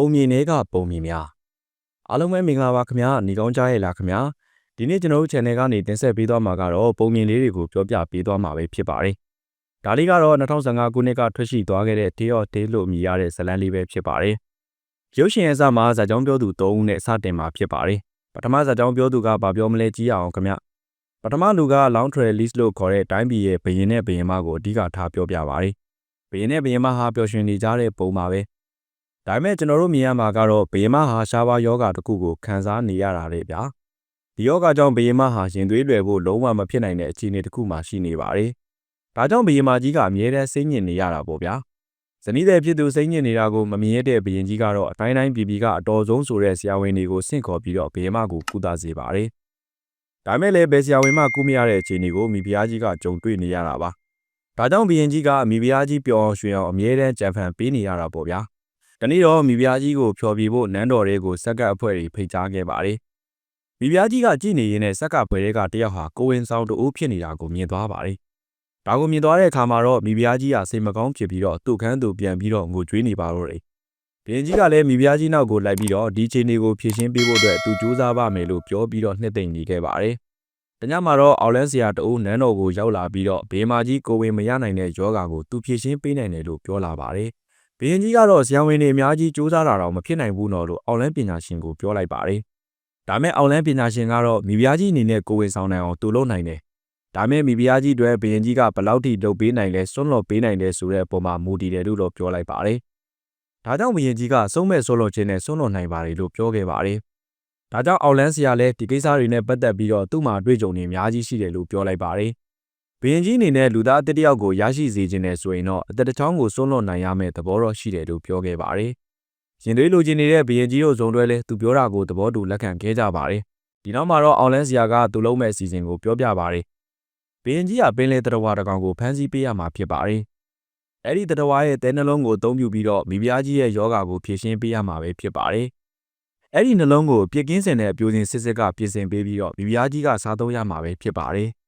ပုံမြင်တွေကပုံမြင်များအားလုံးပဲမင်္ဂလာပါခင်ဗျာညီကောင်းကြားရဲ့လားခင်ဗျာဒီနေ့ကျွန်တော်တို့ channel ကနေတင်ဆက်ပေးသွားမှာကတော့ပုံမြင်လေးတွေကိုပြောပြပေးသွားမှာပဲဖြစ်ပါတယ်ဒါလေးကတော့2015ခုနှစ်ကထွက်ရှိသွားခဲ့တဲ့ Day of Day လို့အမည်ရတဲ့ဇာတ်လမ်းလေးပဲဖြစ်ပါတယ်ရုပ်ရှင်ရဲ့အစမှာဇာတ်ကြောင်းပြောသူ၃ဦးနဲ့စတင်မှာဖြစ်ပါတယ်ပထမဇာတ်ကြောင်းပြောသူကဗာပြောမလဲကြည့်အောင်ခင်ဗျပထမလူက Long Trail List လို့ခေါ်တဲ့တိုင်းပြည်ရဲ့ဘရင်နဲ့ဘရင်မကိုအဓိကထားပြောပြပါတယ်ဘရင်နဲ့ဘရင်မဟာပျော်ရွှင်နေကြတဲ့ပုံပါပဲ ဒါပေမဲ့ကျွန်တော်တို့မြင်ရမှာကတော့ဘယင်မဟာရှားပါးယောဂတစ်ခုကိုခံစားနေရတာလေဗျာဒီယောဂကြောင့်ဘယင်မဟာရင်သွေးလွယ်ဖို့လုံးဝမဖြစ်နိုင်တဲ့အခြေအနေတစ်ခုမှရှိနေပါတယ်ဒါကြောင့်ဘယင်မကြီးကအမြဲတမ်းစိတ်ညစ်နေရတာပေါ့ဗျာဇနီးတဲ့ဖြစ်သူစိတ်ညစ်နေတာကိုမမြင်ရတဲ့ဘယင်ကြီးကတော့အတိုင်းတိုင်းပြည်ပြည်ကအတော်ဆုံးဆိုတဲ့ဆရာဝန်တွေကိုဆင့်ခေါ်ပြီးတော့ဘယင်မကိုကုသစေပါတယ်ဒါမဲ့လည်းဘယ်ဆရာဝန်မှကုမရတဲ့အခြေအနေကိုမိဖုရားကြီးကကြုံတွေ့နေရတာပါဒါကြောင့်ဘယင်ကြီးကမိဖုရားကြီးပျော်အောင်ရွှင်အောင်အမြဲတမ်းကြံဖန်ပေးနေရတာပေါ့ဗျာ တနေ့တော့မိဖုရားကြီးကိုဖျော်ပြဖို့နန်းတော်တွေကိုစက္ကပ်အဖွဲ့တွေဖိတ်ကြားခဲ့ပါတယ်။မိဖုရားကြီးကကြည်နေရင်းနဲ့စက္ကပ်ဖွဲ့တွေကတယောက်ဟာကိုဝင်ဆောင်တူဖြစ်နေတာကိုမြင်သွားပါတယ်။ဒါကိုမြင်သွားတဲ့အခါမှာတော့မိဖုရားကြီးကစိတ်မကောင်းဖြစ်ပြီးတော့သူ့ခန်းသူပြန်ပြီးတော့ငိုကြွေးနေပါတော့တယ်။ဘင်းကြီးကလည်းမိဖုရားကြီးနောက်ကိုလိုက်ပြီးတော့ဒီချိန်တွေကိုဖြည့်ရှင်းပေးဖို့အတွက်သူကြိုးစားပါမယ်လို့ပြောပြီးတော့နှစ်သိမ့်နေခဲ့ပါတယ်။တညမှာတော့အော်လန်းဆရာတအိုးနန်းတော်ကိုရောက်လာပြီးတော့ဘေးမာကြီးကိုဝင်မရနိုင်တဲ့ယောဂါကိုသူဖြည့်ရှင်းပေးနိုင်တယ်လို့ပြောလာပါတယ် ဘရင်ကြီးကတော့ဆရာဝန်တွေအများကြီးစူးစမ်းတာတော့မဖြစ်နိုင်ဘူးနော်လို့အောက်လန်းပညာရှင်ကိုပြောလိုက်ပါတယ်။ဒါမဲ့အောက်လန်းပညာရှင်ကတော့မိဖုရားကြီးအနေနဲ့ကိုဝင်ဆောင်နိုင်အောင်တူလုပ်နိုင်တယ်။ဒါမဲ့မိဖုရားကြီးတွေဘရင်ကြီးကဘလောက်ထိလုပ်ပေးနိုင်လဲစွန့်လွတ်ပေးနိုင်တယ်ဆိုတဲ့အပေါ်မှာမူတည်တယ်လို့တော့ပြောလိုက်ပါတယ်။ဒါကြောင့်ဘရင်ကြီးကစုံမဲ့ဆွလွတ်ခြင်းနဲ့စွန့်လွတ်နိုင်ပါတယ်လို့ပြောခဲ့ပါတယ်။ဒါကြောင့်အောက်လန်းဆရာလည်းဒီကိစ္စတွေနဲ့ပတ်သက်ပြီးတော့သူ့မှာတွေ့ကြုံနေအများကြီးရှိတယ်လို့ပြောလိုက်ပါတယ်။ ဘရင်ကြီးအနေနဲ့လူသားအတစ်တယောက်ကိုရရှိစေခြင်းနဲ့ဆိုရင်တော့အသက်တစ်ချောင်းကိုစွန့်လွတ်နိုင်ရမယ့်သဘောတော့ရှိတယ်လို့ပြောခဲ့ပါတယ်။ရင်သွေးလိုချင်နေတဲ့ဘရင်ကြီးတို့ဇုံတွဲလဲသူပြောတာကိုသဘောတူလက်ခံခဲ့ကြပါတယ်။ဒီနောက်မှာတော့အောင်လန်းစရာကသူလုံးမဲ့အစီအစဉ်ကိုပြောပြပါတယ်။ဘရင်ကြီးကပင်လေတရဝါတကောင်ကိုဖမ်းဆီးပေးရမှာဖြစ်ပါတယ်။အဲ့ဒီတရဝါရဲ့တဲနှလုံးကိုအသုံးပြုပြီးတော့မိဖုရားကြီးရဲ့ယောဂါကိုဖြည့်ရှင်းပေးရမှာပဲဖြစ်ပါတယ်။အဲ့ဒီနှလုံးကိုပြစ်ကင်းစင်တဲ့အပြိုစင်စစ်စစ်ကပြင်ဆင်ပေးပြီးတော့မိဖုရားကြီးကစားသုံးရမှာပဲဖြစ်ပါတယ်။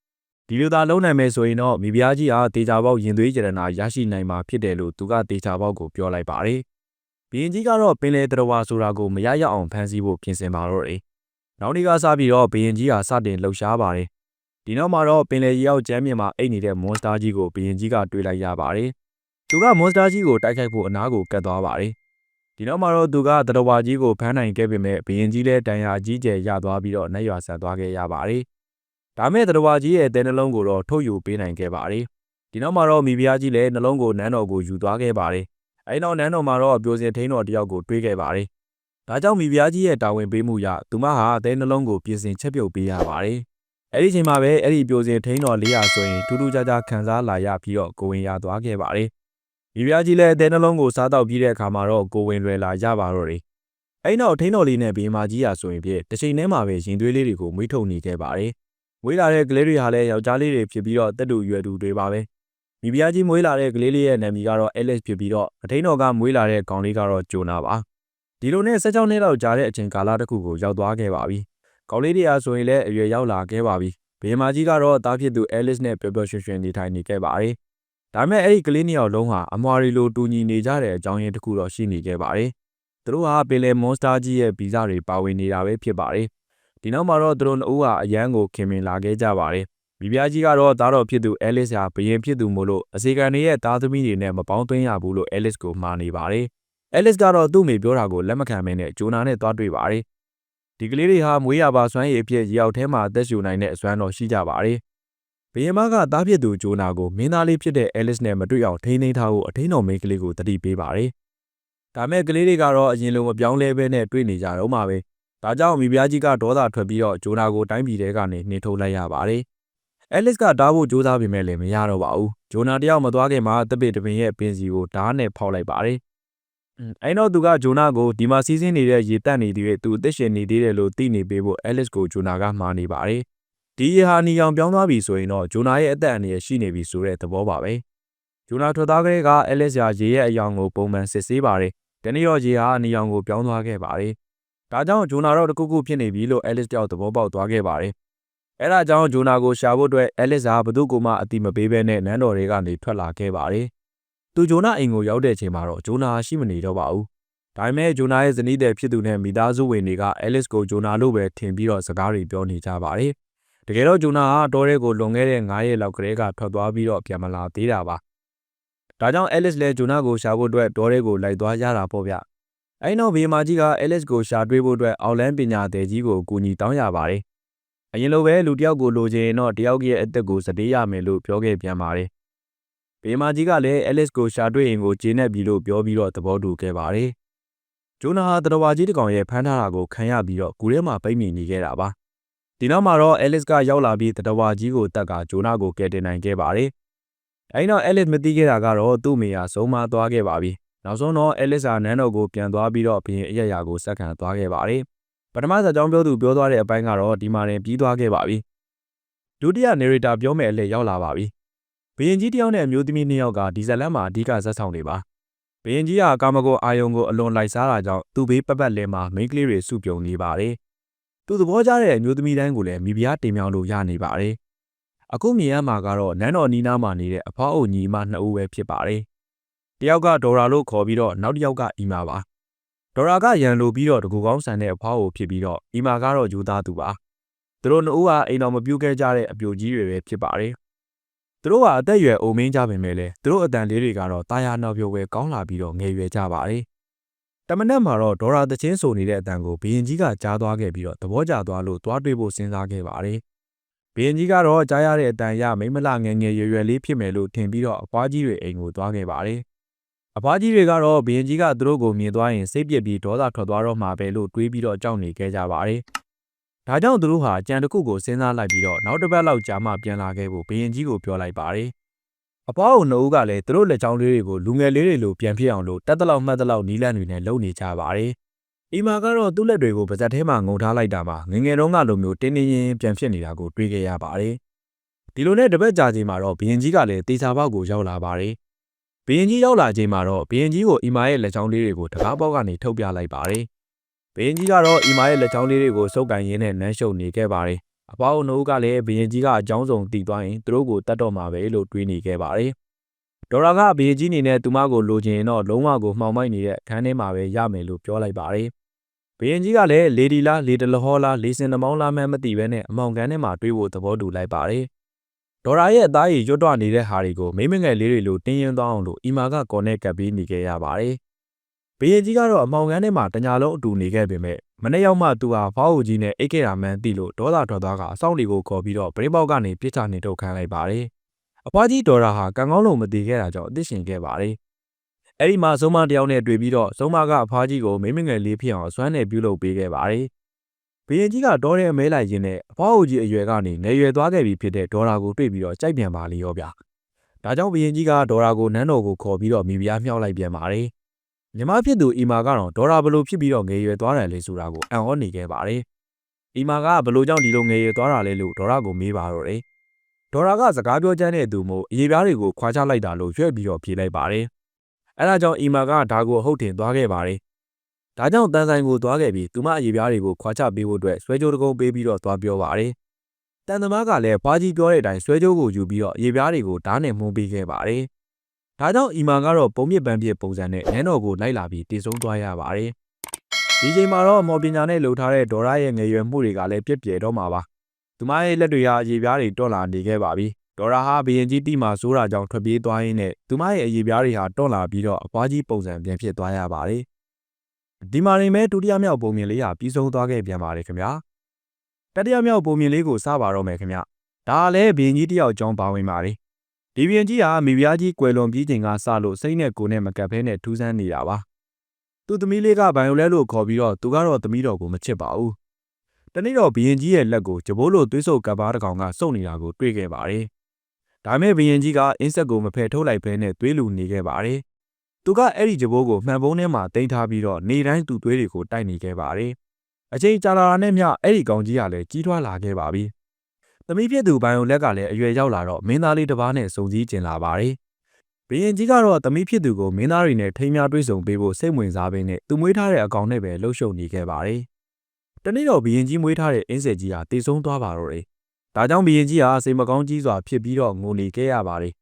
ဒီလိုသာလုံးနိုင်မယ်ဆိုရင်တော့မိဖုရားကြီးဟာတေချာပေါက်ရင်သွေးကြရနာရရှိနိုင်မှာဖြစ်တယ်လို့သူကတေချာပေါက်ကိုပြောလိုက်ပါတယ်။ဘီရင်ကြီးကတော့ပင်လေတရဝါဆိုတာကိုမရရအောင်ဖန်ဆီးဖို့ပြင်ဆင်ပါတော့တယ်။နောက်နေ့ကစပြီးတော့ဘီရင်ကြီးဟာစတင်လှုပ်ရှားပါတယ်။ဒီနောက်မှာတော့ပင်လေရောက်ကျမ်းမြေမှာအိတ်နေတဲ့မွန်စတာကြီးကိုဘီရင်ကြီးကတွေ့လိုက်ရပါတယ်။သူကမွန်စတာကြီးကိုတိုက်ခိုက်ဖို့အနားကိုကတ်သွားပါတယ်။ဒီနောက်မှာတော့သူကတရဝါကြီးကိုဖမ်းနိုင်ခဲ့ပေမဲ့ဘီရင်ကြီးလည်းတန်ရာကြီးကျယ်ရသွားပြီးတော့နှက်ရွာဆန်သွားခဲ့ရပါတယ်။ ဒါမဲ့တရဝါကြီးရဲ့တဲနှလုံးကိုတော့ထုတ်ယူပေးနိုင်ခဲ့ပါတယ်ဒီနောက်မှာတော့မိဖုရားကြီးလည်းနှလုံးကိုနန်းတော်ကိုယူသွားခဲ့ပါတယ်အဲနောက်နန်းတော်မှာတော့ပြိုစင်ထိန်းတော်တယောက်ကိုတွေးခဲ့ပါတယ်ဒါကြောင့်မိဖုရားကြီးရဲ့တာဝန်ပေးမှုရသူမဟာတဲနှလုံးကိုပြင်ဆင်ချက်ပြုတ်ပေးရပါတယ်အဲ့ဒီချိန်မှာပဲအဲ့ဒီပြိုစင်ထိန်းတော်လေးရဆိုရင်ထူးထူးခြားခြားခံစားလာရပြီးတော့ကိုဝင်ရသွားခဲ့ပါတယ်မိဖုရားကြီးလည်းတဲနှလုံးကိုစားတော့ပြီးတဲ့အခါမှာတော့ကိုဝင်လွယ်လာရပါတော့တယ်အဲ့နောက်ထိန်းတော်လေးနဲ့ဘေးမာကြီးရဆိုရင်ပြည့်တစ်ချိန်တည်းမှာပဲရင်သွေးလေးတွေကိုမွေးထုတ်နေခဲ့ပါတယ် မွေးလာတဲ့ကလေးတွေဟာလည်းယောက်ျားလေးတွေဖြစ်ပြီးတော့တက်တူရွယ်တူတွေပါပဲမိဖုရားကြီးမွေးလာတဲ့ကလေးလေးရဲ့နာမည်ကတော့ Alice ဖြစ်ပြီးတော့အထိန်တော်ကမွေးလာတဲ့ကောင်လေးကတော့ဂျိုနာပါဒီလိုနဲ့16နှစ်လောက်ကြာတဲ့အချိန်ကာလတစ်ခုကိုရောက်သွားခဲ့ပါပြီကောင်လေးတွေအားဆိုရင်လည်းအရွယ်ရောက်လာခဲ့ပါပြီဘင်မာကြီးကတော့တားဖြစ်သူ Alice နဲ့ပျော်ပျော်ရွှင်ရွှင်နေထိုင်နေခဲ့ပါတယ်ဒါမဲ့အဲ့ဒီကလေးနှစ်ယောက်လုံးဟာအမွာရီလိုတူညီနေကြတဲ့အကြောင်းရင်းတစ်ခုတော့ရှိနေခဲ့ပါတယ်သူတို့ဟာပင်လယ်မွန်စတာကြီးရဲ့ဗီဇတွေပါဝင်နေတာပဲဖြစ်ပါတယ် ဒီနောက်မှာတော့သူတို့နှစ်ဦးဟာအရန်ကိုခင်မင်လာခဲ့ကြပါတယ်မိဖုရားကြီးကတော့သားတော်ဖြစ်သူအဲလစ်ဟာဘယင်ဖြစ်သူမို့လို့အစီကန်တွေရဲ့သားသမီးတွေနဲ့မပေါင်းသွင်းရဘူးလို့အဲလစ်ကိုမှားနေပါတယ်အဲလစ်ကတော့သူ့မိပြောတာကိုလက်မခံမင်းနဲ့ဂျိုနာနဲ့သွားတွေ့ပါတယ်ဒီကလေးတွေဟာမွေးရပါစွမ်းရည်အဖြစ်ရောက်ထဲမှာအသက်ရှူနိုင်တဲ့အစွမ်းတော်ရှိကြပါတယ်ဘယင်မကသားဖြစ်သူဂျိုနာကိုမင်းသားလေးဖြစ်တဲ့အဲလစ်နဲ့မတွေ့အောင်ထိန်းသိမ်းထားဖို့အထင်းတော်မိန်းကလေးကိုတတိပေးပါတယ်ဒါမဲ့ကလေးတွေကတော့အရင်လိုမပြောင်းလဲဘဲနဲ့တွေ့နေကြတော့မှာပဲ ဒါကြောင့်မိဖုရားကြီးကဒေါသထွက်ပြီးတော့ဂျိုနာကိုတိုင်းပြည်ထဲကနေနှင်ထုတ်လိုက်ရပါတယ်။အဲလစ်ကတားဖို့ကြိုးစားပေမဲ့လည်းမရတော့ပါဘူး။ဂျိုနာတယောက်မသွားခင်မှာတပည့်တပင်ရဲ့ပင်စီကိုဓာတ်နဲ့ဖောက်လိုက်ပါတယ်။အဲတော့သူကဂျိုနာကိုဒီမှာစီးဆင်းနေတဲ့ရေတက်နေသေးတဲ့သူအသက်ရှင်နေသေးတယ်လို့သိနေပေးဖို့အဲလစ်ကိုဂျိုနာကမှားနေပါတယ်။ဒီရေဟာနီအောင်ပြောင်းသွားပြီဆိုရင်တော့ဂျိုနာရဲ့အသက်အန္တရာယ်ရှိနေပြီဆိုတဲ့သဘောပါပဲ။ဂျိုနာထွက်သားကလေးကအဲလစ်ရာရေရဲ့အယောင်ကိုပုံမှန်စစ်ဆေးပါတယ်။တနေ့ရောရေဟာနီအောင်ကိုပြောင်းသွားခဲ့ပါတယ်။ ဒါကြောင့်ဂျိုနာတော့တခုခုဖြစ်နေပြီလို့အဲလစ်တယောက်သဘောပေါက်သွားခဲ့ပါတယ်။အဲဒါကြောင့်ဂျိုနာကိုရှာဖို့အတွက်အဲလစ်ဟာဘသူ့ကိုမှအတိမပေးဘဲနဲ့နန်းတော်တွေကနေထွက်လာခဲ့ပါတယ်။သူဂျိုနာအိမ်ကိုရောက်တဲ့အချိန်မှာတော့ဂျိုနာရှိမနေတော့ပါဘူးဒါပေမဲ့ဂျိုနာရဲ့ဇနီးတဲ့ဖြစ်သူနဲ့မိသားစုဝင်တွေကအဲလစ်ကိုဂျိုနာလို့ပဲထင်ပြီးတော့စကားတွေပြောနေကြပါတယ်။တကယ်တော့ဂျိုနာဟာတောထဲကိုလွန်ခဲ့တဲ့9ရက်လောက်ကလေးကထွက်သွားပြီးတော့ပြန်မလာသေးတာပါ။ဒါကြောင့်အဲလစ်လည်းဂျိုနာကိုရှာဖို့အတွက်တောထဲကိုလိုက်သွားကြတာပေါ့ဗျ။ အဲဒီနောက်ဘေးမာကြီးကအဲလစ်ကိုရှာတွေ့ဖို့အတွက်အော်လန်ပညာသည်ကြီးကိုအကူအညီတောင်းရပါတယ်။အရင်လိုပဲလူတစ်ယောက်ကိုလိုချင်ရင်တော့တယောက်ရဲ့အသက်ကိုစတေးရမယ်လို့ပြောခဲ့ပြန်ပါတယ်။ဘေးမာကြီးကလည်းအဲလစ်ကိုရှာတွေ့ရင်ကိုဂျင်းနဲ့ပြီလို့ပြောပြီးတော့သဘောတူခဲ့ပါတယ်။ဂျိုနာဟာတရဝါကြီးတစ်ကောင်ရဲ့ဖမ်းထားတာကိုခံရပြီးတော့ဂူထဲမှာပိတ်မိနေခဲ့တာပါဒီနောက်မှာတော့အဲလစ်ကရောက်လာပြီးတရဝါကြီးကိုတက်ကဂျိုနာကိုကယ်တင်နိုင်ခဲ့ပါတယ်အဲဒီနောက်အဲလစ်မသိခဲ့တာကတော့သူ့မိယာဆုံးမသွားခဲ့ပါပြီ နောက်ဆုံးတော့အဲလစ်ဟာနန်းတော်ကိုပြန်သွားပြီးတော့ဘရင်အရရာကိုစက္ကန့်သွားခဲ့ပါတယ်ပထမဆက်ကြောင်းပြောသူပြောသွားတဲ့အပိုင်းကတော့ဒီမှာတင်ပြီးသွားခဲ့ပါပြီဒုတိယနေရီတာပြောမဲ့အလှည့်ရောက်လာပါပြီဘရင်ကြီးတယောက်နဲ့အမျိုးသမီးနှစ်ယောက်ကဒီဇလန်မှာအဓိကဇက်ဆောင်နေပါဘရင်ကြီးဟာကာမဂုဏ်အာယုံကိုအလွန်လိုက်စားတာကြောင့်သူ့ဘေးပတ်ပတ်လည်မှာမိန်းကလေးတွေစုပြုံနေပါတယ်။သူသဘောကျတဲ့အမျိုးသမီးတိုင်းကိုလည်းမိဖုရားတင်မြောင်လို့ရနေပါတယ်။အခုမြင်ရမှာကတော့နန်းတော်နီးနားမှာနေတဲ့အဖွားအုပ်ညီမနှစ်ဦးပဲဖြစ်ပါတယ်။ တယောက်ကဒေါ်ရာလို့ခေါ်ပြီးတော့နောက်တစ်ယောက်ကအီမာပါ။ဒေါ်ရာကရန်လိုပြီးတော့တကူကောင်းဆန်တဲ့အဖွားအုပ်ဖြစ်ပြီးတော့အီမာကတော့ယူသားသူပါ။သူတို့နှစ်ဦးဟာအိမ်တော်မပြုတ်ခဲ့ကြတဲ့အပြိုကြီးတွေပဲဖြစ်ပါတယ်သူတို့ဟာအသက်အရွယ်အိုမင်းကြပင်မဲ့လေသူတို့အတန်လေးတွေကတော့တာယာနောက်ပြိုပဲကောင်းလာပြီးတော့ငယ်ရွယ်ကြပါတယ်။တမနက်မှာတော့ဒေါ်ရာတချင်းဆိုနေတဲ့အတန်ကိုဘီရင်ကြီးကကြားသွားခဲ့ပြီးတော့သဘောကျသွားလို့သွားတွေ့ဖို့စဉ်းစားခဲ့ပါတယ်။ဘီရင်ကြီးကတော့ကြားရတဲ့အတန်ရမိမလငယ်ငယ်ရွယ်ရွယ်လေးဖြစ်မယ်လို့ထင်ပြီးတော့အဖွားကြီးတွေအိမ်ကိုသွားခဲ့ပါတယ်။ အဖွားကြီးတွေကတော့ဘီရင်ကြီးကသူတို့ကိုမြင်သွားရင်စိတ်ပြက်ပြီးဒေါသထွက်သွားတော့မှာပဲလို့တွေးပြီးတော့ကြောက်နေခဲ့ကြပါတယ်။ဒါကြောင့်သူတို့ဟာကြံတစ်ခုကိုစဉ်းစားလိုက်ပြီးတော့နောက်တစ်ပတ်လောက်ကြာမှပြန်လာခဲ့ဖို့ဘရင်ကြီးကိုပြောလိုက်ပါတယ်။အပွားအုံနှုတ်ကလည်းသူတို့လက်ချောင်းလေးတွေကိုလူငယ်လေးတွေလိုပြန်ဖြစ်အောင်လို့တက်တလောက်မှတ်တလောက်နီးလန့်တွေနဲ့လုပ်နေကြပါတယ်။အီမာကတော့သူ့လက်တွေကိုပါဇက်ထဲမှာငုံထားလိုက်တာမှာငငယ်တုန်းကလိုမျိုးတင်းတင်းရင်းပြန်ဖြစ်နေတာကိုတွေးခဲ့ရပါတယ်။ဒီလိုနဲ့တပတ်ကြာချိန်မှာတော့ဘရင်ကြီးကလည်းတေချာပေါက်ကိုရောက်လာပါတယ်။ ဘရင်ကြီးရောက်လာချိန်မှာတော့ဘရင်ကြီးကိုအီမာရဲ့လက်ချောင်းလေးတွေကိုတကားပေါက်ကနေထုတ်ပြလိုက်ပါတယ်။ဘရင်ကြီးကတော့အီမာရဲ့လက်ချောင်းလေးတွေကိုစုပ်ကန်ရင်းနဲ့နမ်းရှုပ်နေခဲ့ပါတယ်။အပေါင်းနှုတ်ကလည်းဘရင်ကြီးကအကြောင်းစုံတည်သွားရင်သူတို့ကိုတတ်တော့မှာပဲလို့တွေးနေခဲ့ပါတယ်။ဒေါ်ရာကဘရင်ကြီးအနေနဲ့သူမကိုလိုချင်ရင်တော့လုံးဝကိုမှောင်မိုက်နေတဲ့အခန်းထဲမှာပဲရမယ်လို့ပြောလိုက်ပါတယ်။ဘရင်ကြီးကလည်းလေဒီလားလေတလဟောလားလေစင်နှမောင်းလားမှမသိဘဲနဲ့အမောင်ကန်ထဲမှာတွေးဖို့သဘောတူလိုက်ပါတယ်။ ဒေါ်ရာရဲ့အသားရည်ရွတ်တော့နေတဲ့ဟာတွေကိုမိမငယ်လေးတွေလိုတင်းရင်သွားအောင်လို့အီမာကကော်နဲ့ကပ်ပြီးနေခဲ့ရပါတယ်။ဘရင်ကြီးကတော့အမောင်ကန်းထဲမှာတညာလုံးအတူနေခဲ့ပေမဲ့မနေ့ရောက်မှသူဟာဖောက်အူကြီးနဲ့အိတ်ခဲ့တာမှန်းသိလို့ဒေါသထွက်သွားကအဆောင်တွေကိုခေါ်ပြီးတော့ပရိပေါက်ကနေပြစ်ချနေထုတ်ခံလိုက်ပါတယ်။အဖွားကြီးဒေါ်ရာဟာကံကောင်းလို့မတည်ခဲ့တာကြောင့်အသက်ရှင်ခဲ့ပါတယ်။အဲ့ဒီမှာဆုံးမတယောက်နဲ့တွေ့ပြီးတော့ဆုံးမကအဖွားကြီးကိုမိမငယ်လေးဖြစ်အောင်အစွမ်းနဲ့ပြုလုပ်ပေးခဲ့ပါတယ်။ ဘရင်ကြီးကဒေါ်ရဲအမဲလိုက်ရင်းနဲ့အဖွားအူကြီးအရွယ်ကနေငယ်ရွယ်သွားခဲ့ပြီဖြစ်တဲ့ဒေါ်ရာကိုတွေ့ပြီးတော့ကြိုက်ပြန်ပါလေရောဗျာ။ဒါကြောင့်ဘရင်ကြီးကဒေါ်ရာကိုနန်းတော်ကိုခေါ်ပြီးတော့မိဖုရားမြောက်လိုက်ပြန်ပါတယ်။ညီမဖြစ်သူအီမာကတော့ဒေါ်ရာဘလို့ဖြစ်ပြီးတော့ငယ်ရွယ်သွားတယ်လေဆိုတာကိုအံ့ဩနေခဲ့ပါတယ်။အီမာကဘလို့ကြောင့်ဒီလိုငယ်ရွယ်သွားတာလဲလို့ဒေါ်ရာကိုမေးပါတော့တယ်။ဒေါ်ရာကစကားပြောချမ်းတဲ့သူမို့အရေးပြားတွေကိုခွာချလိုက်တာလို့ရွှဲ့ပြီးတော့ဖြေလိုက်ပါတယ်။အဲဒါကြောင့်အီမာကဒါကိုဟုတ်တင်သွားခဲ့ပါတယ်။ ဒါကြောင့်တန်ဆိုင်ကိုသွားခဲ့ပြီးသူမအရေးပြားတွေကိုခွာချပေးဖို့အတွက်ဆွဲကြိုးတကုံးပေးပြီးတော့သွားပြောပါတယ်။တန်သမားကလည်းဖွားကြီးပြောတဲ့အတိုင်းဆွဲကြိုးကိုယူပြီးတော့အရေးပြားတွေကိုဓာတ်နဲ့မှုန်းပေးခဲ့ပါတယ်။ဒါကြောင့်အီမာကတော့ပုံမြင့်ပန်းပြစ်ပုံစံနဲ့နန်းတော်ကိုလိုက်လာပြီးတည်ဆုံသွားရပါတယ်။ဒီချိန်မှာတော့မော်ပညာနဲ့လှုပ်ထားတဲ့ဒေါ်ရရဲ့ငယ်ရွယ်မှုတွေကလည်းပြည့်ပြည့်တော့မှာပါ။သူမရဲ့လက်တွေဟာအရေးပြားတွေတွန့်လာနေခဲ့ပါပြီ။ဒေါ်ရဟာဘရင်ကြီးတိမှစိုးတာကြောင့်ထွက်ပြေးသွားရင်းနဲ့သူမရဲ့အရေးပြားတွေဟာတွန့်လာပြီးတော့အပွားကြီးပုံစံပြန်ဖြစ်သွားရပါတယ်။ ဒီမှာနေမဲ့ဒုတိယမြောက်ပုံမြင်လေးဟာပြီးဆုံးသွားခဲ့ပြန်ပါတယ်ခင်ဗျာ။တတိယမြောက်ပုံမြင်လေးကိုစပါတော့မယ်ခင်ဗျ။ဒါလည်းဘရင်ကြီးတယောက်ကြောင်းပါဝင်ပါတယ်ဒီပြန်ကြီးဟာမိဖုရားကြီးကွယ်လွန်ပြီးချိန်ကစလို့စိတ်နဲ့ကိုယ်နဲ့မကပ်ဖဲနဲ့ထူးဆန်းနေတာပါသူသမီးလေးကဘိုင်ယိုလဲလို့ခေါ်ပြီးတော့သူကတော့သမီးတော်ကိုမချစ်ပါဘူးတနေ့တော့ဘရင်ကြီးရဲ့လက်ကိုကြပိုးလို့သွေးဆုပ်ကပ်ပါးတစ်ကောင်ကစုပ်နေတာကိုတွေ့ခဲ့ပါတယ်ဒါမဲ့ဘရင်ကြီးကအင်းဆက်ကိုမဖယ်ထုတ်လိုက်ဘဲနဲ့သွေးလူနေခဲ့ပါတယ် သူကအဲ့ဒီကြပိုးကိုမှန်ပုံးထဲမှာတင်ထားပြီးတော့နေတိုင်းသူ့သွေးတွေကိုတိုက်နေခဲ့ပါတယ်အချိန်ကြာလာတာနဲ့မျှအဲ့ဒီကောင်ကြီးကလည်းကြီးထွားလာခဲ့ပါပြီသမီးဖြစ်သူဘိုင်ယိုလက်ကလည်းအရွယ်ရောက်လာတော့မင်းသားလေးတစ်ပါးနဲ့စုံစည်းကျင်လာပါတယ်။ဘရင်ကြီးကတော့သမီးဖြစ်သူကိုမင်းသားတွေနဲ့ထိမ်းများတွေ့ဆုံပေးဖို့စိတ်ဝင်စားပေနဲ့သူမွေးထားတဲ့အကောင်နဲ့ပဲလှုပ်ရှုပ်နေခဲ့ပါတယ်။တနေ့တော့ဘရင်ကြီးမွေးထားတဲ့အင်းဆက်ကြီးဟာတည်ဆုံးသွားပါတော့တယ်။ဒါကြောင့်ဘရင်ကြီးဟာစိတ်မကောင်းကြီးစွာဖြစ်ပြီးတော့ငိုနေခဲ့ရပါတယ်။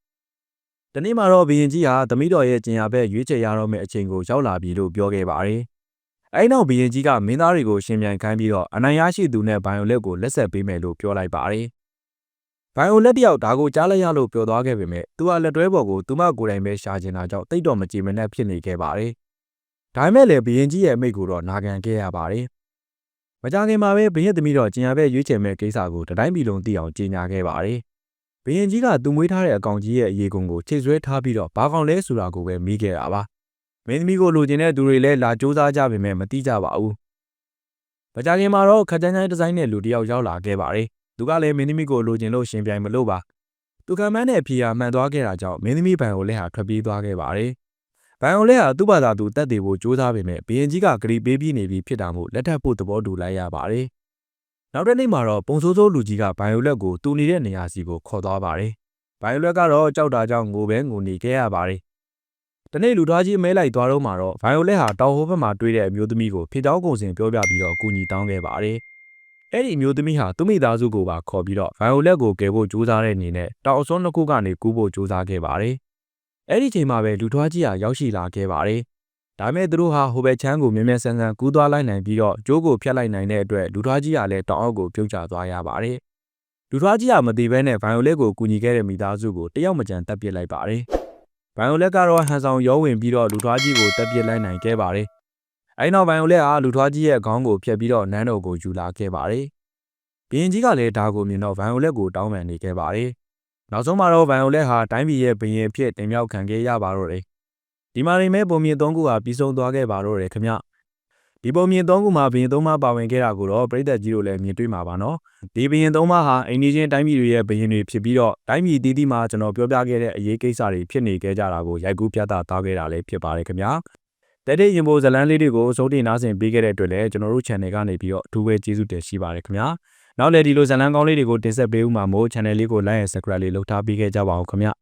ဒီနေ့မှာတော့ဘရင်ကြီးဟာသမီးတော်ရဲ့ကျင်ရဘက်ရွေးချယ်ရတော့မယ့်အချိန်ကိုရောက်လာပြီလို့ပြောခဲ့ပါတယ်။အဲဒီနောက်ဘရင်ကြီးကမင်းသားတွေကိုရှင်ပြန်ခိုင်းပြီးတော့အနိုင်ရရှိသူနဲ့ဘိုင်ယိုလက်ကိုလက်ဆက်ပေးမယ်လို့ပြောလိုက်ပါတယ်။ဘိုင်ယိုလက်တယောက်ဒါကိုကြားလိုက်ရလို့ပြောသွားခဲ့ပေမဲ့သူကလက်တွဲပေါ်ကိုသူမကိုယ်တိုင်ပဲရှာကျင်တာကြောင့်တိတ်တော်မကြည်မနှက်ဖြစ်နေခဲ့ပါတယ်။ဒါပေမဲ့လည်းဘရင်ကြီးရဲ့အမိတ်ကိုတော့နာခံခဲ့ရပါတယ်။မကြခင်မှာပဲဘရင်သမီးတော်ကျင်ရဘက်ရွေးချယ်မဲ့ကိစ္စကိုတတိုင်းပြည်လုံးသိအောင်ကြေညာခဲ့ပါတယ်။ ဘရင်ကြီးကသူမွေးထားတဲ့အကောင်ကြီးရဲ့အရေးကုံကိုချိတ်ဆွဲထားပြီးတော့ဘာကောင်လဲဆိုတာကိုပဲမိခဲ့တာပါ။မင်းသမီးကိုလိုချင်တဲ့သူတွေလည်းလာစူးစမ်းကြပေမဲ့မတိကြပါဘူး။မကြခင်မှာတော့ခက်ကြမ်းကြမ်းဒီဇိုင်းနဲ့လူတစ်ယောက်ရောက်လာခဲ့ပါတယ်။သူကလည်းမင်းသမီးကိုလိုချင်လို့ရှင်ပြိုင်မလို့ပါ။သူကမန်းတဲ့အဖြေဟာမှန်သွားခဲ့တာကြောင့်မင်းသမီးဘန်ကိုလည်းဟာထွက်ပြေးသွားခဲ့ပါတယ်။ဘန်ကိုလည်းဟာသူ့ဘာသာသူတက်တည်ဖို့စူးစမ်းပေမဲ့ဘရင်ကြီးကဂရီပေးပြီးနေပြီဖြစ်တာမို့လက်ထပ်ဖို့သဘောတူလိုက်ရပါတယ်။ နောက်တစ်နေ့မှာတော့ပုံစိုးစိုးလူကြီးကဘိုင်ယိုလက်ကိုတူနေတဲ့နေရာစီကိုခေါ်သွားပါတယ်။ဘိုင်ယိုလက်ကတော့ကြောက်တာကြောင့်ငိုပဲငိုနေခဲ့ရပါတယ်။တနေ့လူသားကြီးမဲလိုက်သွားတော့မှာတော့ဘိုင်ယိုလက်ဟာတောင်ဟိုဘက်မှာတွေ့တဲ့အမျိုးသမီးကိုဖေချောင်းကုန်စင်ပြောပြပြီးတော့အကူအညီတောင်းခဲ့ပါတယ်။အဲ့ဒီအမျိုးသမီးဟာသူ့မိသားစုကိုပါခေါ်ပြီးတော့ဘိုင်ယိုလက်ကိုကယ်ဖို့ကြိုးစားတဲ့အနေနဲ့တောင်အစွန်းတစ်ခုကနေကူးဖို့ကြိုးစားခဲ့ပါတယ်။အဲ့ဒီချိန်မှာပဲလူထွားကြီးဟာရောက်ရှိလာခဲ့ပါတယ်။ ဒါမဲ့သူတို့ဟာဟိုဘက်ချမ်းကိုမြဲမြဲဆန်းဆန်းကူးသွားလိုက်နိုင်ပြီးတော့ကျိုးကိုဖျက်လိုက်နိုင်တဲ့အတွက်လူထွားကြီးကလည်းတောင်အောက်ကိုပြုတ်ကျသွားရပါတယ်။လူထွားကြီးကမသေးဘဲနဲ့ဘိုင်ယိုလက်ကိုကူညီခဲ့တဲ့မိသားစုကိုတယောက်မကြံတက်ပစ်လိုက်ပါတယ်။ဘိုင်ယိုလက်ကတော့ဟန်ဆောင်ရောဝင်ပြီးတော့လူထွားကြီးကိုတက်ပစ်လိုက်နိုင်ခဲ့ပါတယ်။အဲဒီနောက်ဘိုင်ယိုလက်ဟာလူထွားကြီးရဲ့ခေါင်းကိုဖျက်ပြီးတော့နန်းတော်ကိုယူလာခဲ့ပါတယ်။ဘရင်ကြီးကလည်းဒါကိုမြင်တော့ဘိုင်ယိုလက်ကိုတောင်းပန်နေခဲ့ပါတယ်။နောက်ဆုံးမှာတော့ဘိုင်ယိုလက်ဟာတိုင်းပြည်ရဲ့ဘရင်အဖြစ်တင်မြှောက်ခံခဲ့ရပါတော့တယ်။ ဒီမှာနေမဲ့ပုံမြင်သုံးခုဟာပြီးဆုံးသွားခဲ့ပါတော့တယ်ခင်ဗျ။ဒီပုံမြင်သုံးခုမှာဘရင်သုံးပါးပါဝင်ခဲ့တာကိုတော့ပြည်သက်ကြီးတို့လည်းမြင်တွေ့မှာပါနော်။ဒီဘရင်သုံးပါးဟာအိန္ဒိချင်းတိုင်းပြည်တွေရဲ့ဘရင်တွေဖြစ်ပြီးတော့တိုင်းပြည်တီးတီးမှာကျွန်တော်ပြောပြခဲ့တဲ့အရေးကိစ္စတွေဖြစ်နေခဲ့ကြတာကိုရိုက်ကူးပြသသွားခဲ့တာလည်းဖြစ်ပါတယ်ခင်ဗျာ။တဲ့တဲ့ရင်ပိုဇလန်းလေးတွေကိုအစိုးတင်နားဆင်ပေးခဲ့တဲ့အတွက်လည်းကျွန်တော်တို့ channel ကနေပြီးတော့အထူးပဲကျေးဇူးတင်ရှိပါတယ်ခင်ဗျာ။နောက်လည်းဒီလိုဇလန်းကောင်းလေးတွေကိုတင်ဆက်ပေးဦးမှာမို့ channel လေးကို like and subscribe လေးလုပ်ထားပေးခဲ့ကြပါအောင်ခင်ဗျာ